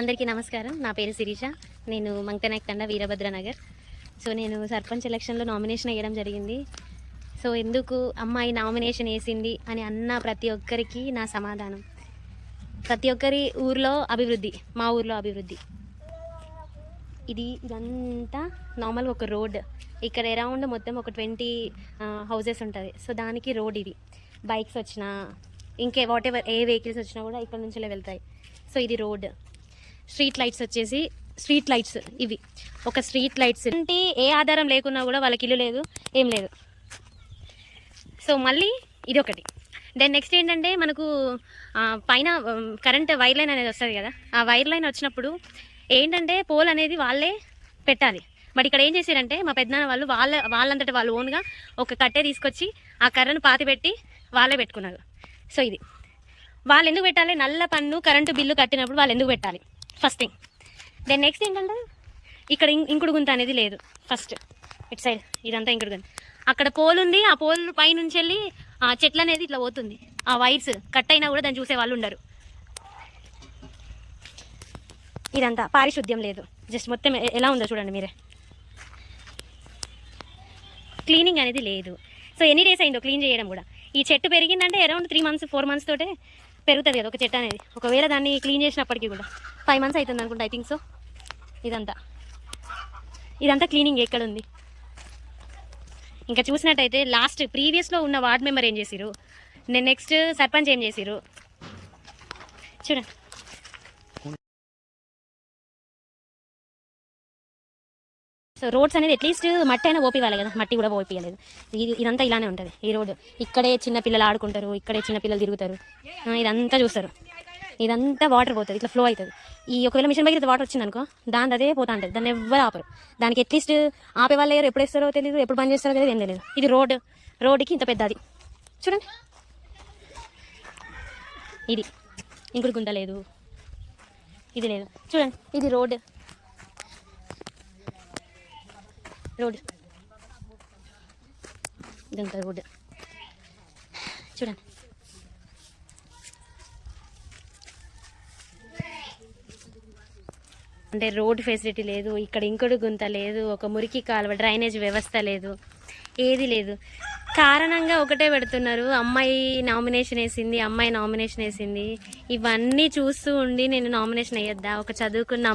అందరికీ నమస్కారం. నా పేరు శిరీష. నేను మంకనాయక్ వీరభద్రనగర్ వీరభద్ర నగర్. సో నేను సర్పంచ్ ఎలక్షన్లో నామినేషన్ వేయడం జరిగింది. సో ఎందుకు అమ్మాయి నామినేషన్ వేసింది అని అన్న ప్రతి ఒక్కరికి నా సమాధానం. ప్రతి ఒక్కరి ఊర్లో అభివృద్ధి మా ఊర్లో అభివృద్ధి. ఇది ఇదంతా నార్మల్ ఒక రోడ్. ఇక్కడ అరౌండ్ మొత్తం ఒక ట్వంటీ హౌసెస్ ఉంటుంది. సో దానికి రోడ్ ఇది. బైక్స్ వచ్చినా ఇంకే వాట్ ఎవర్ ఏ వెహికల్స్ వచ్చినా కూడా ఇక్కడ నుంచి వెళ్తాయి. సో ఇది రోడ్. స్ట్రీట్ లైట్స్ వచ్చేసి స్ట్రీట్ లైట్స్ ఇవి. ఒక స్ట్రీట్ లైట్స్ అంటే ఏ ఆధారం లేకున్నా కూడా వాళ్ళకి ఇల్లు లేదు ఏం లేదు. సో మళ్ళీ ఇది ఒకటి. దెన్ నెక్స్ట్ ఏంటంటే మనకు పైన కరెంట్ వైర్ లైన్ అనేది వస్తుంది కదా. ఆ వైర్ లైన్ వచ్చినప్పుడు ఏంటంటే పోల్ అనేది వాళ్ళే పెట్టాలి. బట్ ఇక్కడ ఏం చేశారంటే మా పెద్దనాన్న వాళ్ళు వాళ్ళ వాళ్ళంతటి వాళ్ళు ఓన్గా ఒక కట్టె తీసుకొచ్చి ఆ కర్రను పాతి పెట్టి వాళ్ళే పెట్టుకున్నారు. సో ఇది. వాళ్ళు ఎందుకు పెట్టాలి? నల్ల పన్ను కరెంటు బిల్లు కట్టినప్పుడు వాళ్ళు ఎందుకు పెట్టాలి? ఫస్ట్ థింగ్ దెన్ నెక్స్ట్ ఏంటంటే ఇక్కడ ఇంకుడు గుంత అనేది లేదు. ఫస్ట్ ఇటు సైడ్ ఇదంతా ఇంకుడు గుంత. అక్కడ పోల్ ఉంది ఆ పోల్ పై నుంచి వెళ్ళి ఆ చెట్లు అనేది ఇట్లా పోతుంది. ఆ వైర్స్ కట్ అయినా కూడా దాన్ని చూసే వాళ్ళు ఉండరు. ఇదంతా పారిశుద్ధ్యం లేదు. జస్ట్ మొత్తం ఎలా ఉందో చూడండి మీరే. క్లీనింగ్ అనేది లేదు. సో ఎన్ని డేస్ అయిందో క్లీన్ చేయడం కూడా. ఈ చెట్టు పెరిగిందంటే around three months four months తోటే పెరుగుతుంది కదా ఒక చెట్టు అనేది. ఒకవేళ దాన్ని క్లీన్ చేసినప్పటికీ కూడా. ఫైవ్ మంత్స్ అవుతుంది అనుకుంటా ఐ థింక్ సో ఇదంతా. ఇదంతా క్లీనింగ్ ఎక్కడ ఉంది? ఇంకా చూసినట్టయితే లాస్ట్ ప్రీవియస్లో ఉన్న వార్డ్ మెంబర్ ఏం చేసిరు నేను నెక్స్ట్ సర్పంచ్ ఏం చేసిరు చూడండి. సో రోడ్స్ అనేది అట్లీస్ట్ మట్టి అయినా ఓపివ్వాలి కదా మట్టి కూడా ఓపియలేదు ఇది ఇదంతా ఇలానే ఉంటుంది. ఈ రోడ్ ఇక్కడే చిన్న పిల్లలు ఆడుకుంటారు ఇక్కడే చిన్న పిల్లలు తిరుగుతారు. ఇదంతా చూస్తారు. ఇదంతా వాటర్ పోతుంది ఇట్లా ఫ్లో అవుతుంది ఈ ఒకవేళ మిషన్ బయట వాటర్ వచ్చింది అనుకో దాని అదే పోతా ఉంటుంది దాన్ని ఎవ్వరు ఆపరు. దానికి అట్లీస్ట్ ఆపే వాళ్ళు ఎవరు ఎప్పుడు వేస్తారో తెలియదు ఎప్పుడు బంద్ చేస్తారో తెలియదు ఏం తెలియదు ఇది రోడ్ రోడ్డుకి ఇంత పెద్దది. చూడండి. ఇది. ఇంకోటి గుంట లేదు. ఇది లేదు. చూడండి. ఇది రోడ్ రోడ్ ఇదంతా రోడ్ చూడండి. అంటే రోడ్ ఫెసిలిటీ లేదు ఇక్కడ ఇంకుడు గుంత లేదు ఒక మురికి కాలువ డ్రైనేజ్ వ్యవస్థ లేదు ఏది లేదు. కారణంగా ఒకటే పెడుతున్నారు అమ్మాయి నామినేషన్ వేసింది అమ్మాయి నామినేషన్ వేసింది. ఇవన్నీ చూస్తూ ఉండి నేను నామినేషన్ వేయొద్దా? ఒక చదువుకున్న